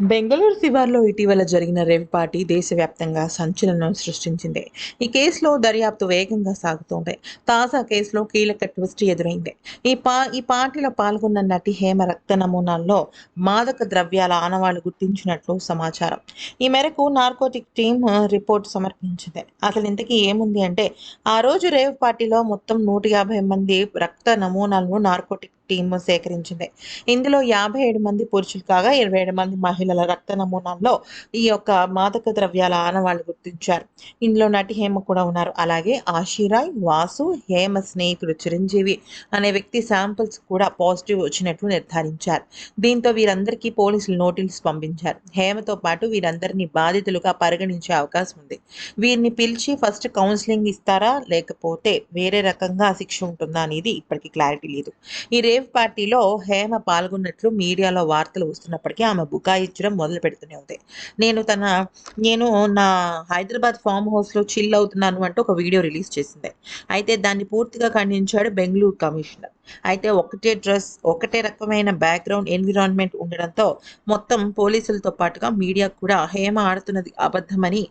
బెంగళూరు శివార్లో ఇటీవల జరిగిన rave party దేశవ్యాప్తంగా సంచలనం సృష్టించింది. ఈ కేసులో దర్యాప్తు వేగంగా సాగుతోంది. తాజా కేసులో కీలక ట్విస్ట్ ఎదురైంది. ఈ పా ఈ పార్టీలో పాల్గొన్న నటి హేమ రక్త నమూనాల్లో మాదక ద్రవ్యాల ఆనవాళ్ళు గుర్తించినట్లు సమాచారం. ఈ మేరకు నార్కోటిక్ టీమ్ రిపోర్ట్ సమర్పించింది. అసలు ఇంతకీ ఏముంది అంటే ఆ రోజు రేవ్ పార్టీలో మొత్తం నూట యాభై మంది రక్త నమూనాలను నార్కోటిక్ టీమ్ సేకరించింది. ఇందులో యాభై ఏడు మంది పురుషులు కాగా ఇరవై ఏడు మంది మహిళల రక్త నమూనాల్లో ఈ యొక్క మాదక ద్రవ్యాల ఆనవాళ్ళు గుర్తించారు. ఇందులో నటి హేమ కూడా ఉన్నారు. అలాగే ఆశీరాయ్ వాసు హేమ స్నేహితుడు చిరంజీవి అనే వ్యక్తి శాంపిల్స్ కూడా పాజిటివ్ వచ్చినట్లు నిర్ధారించారు. దీంతో వీరందరికీ పోలీసులు నోటీసులు పంపించారు. హేమతో పాటు వీరందరినీ బాధితులుగా పరిగణించే అవకాశం ఉంది. వీరిని పిలిచి ఫస్ట్ కౌన్సిలింగ్ ఇస్తారా? లేకపోతే వేరే రకంగా శిక్ష ఉంటుందా అనేది ఇప్పటికీ క్లారిటీ లేదు. ఈ రేవ్ పార్టీలో హేమ పాల్గొన్నట్లు మీడియాలో వార్తలు వస్తున్నప్పటికీ ఆమె బుకాయించడం మొదలు పెడుతూనే ఉంది. నేను తన నేను నా హైదరాబాద్ ఫామ్ హౌస్లో చిల్ అవుతున్నాను అంటూ ఒక వీడియో రిలీజ్ చేసింది. అయితే దాన్ని పూర్తిగా ఖండించాడు బెంగళూరు కమిషనర్. అయితే ఒకటే డ్రెస్ ఒకటే రకమైన బ్యాక్గ్రౌండ్ ఎన్విరాన్మెంట్ ఉండడంతో మొత్తం పోలీసులతో పాటుగా మీడియా కూడా హేమ ఆడుతున్నది అబద్ధమని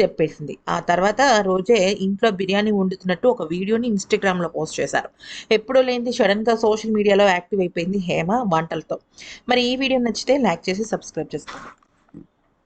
చెప్పేసింది. ఆ తర్వాత రోజే ఇంట్లో బిర్యానీ వండుతున్నట్టు ఒక వీడియోని ఇన్స్టాగ్రామ్లో పోస్ట్ చేశారు. ఎప్పుడో లేనిది సడన్గా సోషల్ మీడియాలో యాక్టివ్ అయిపోయింది హేమ వంటలతో. మరి ఈ వీడియో నచ్చితే లైక్ చేసి సబ్స్క్రైబ్ చేసుకోండి.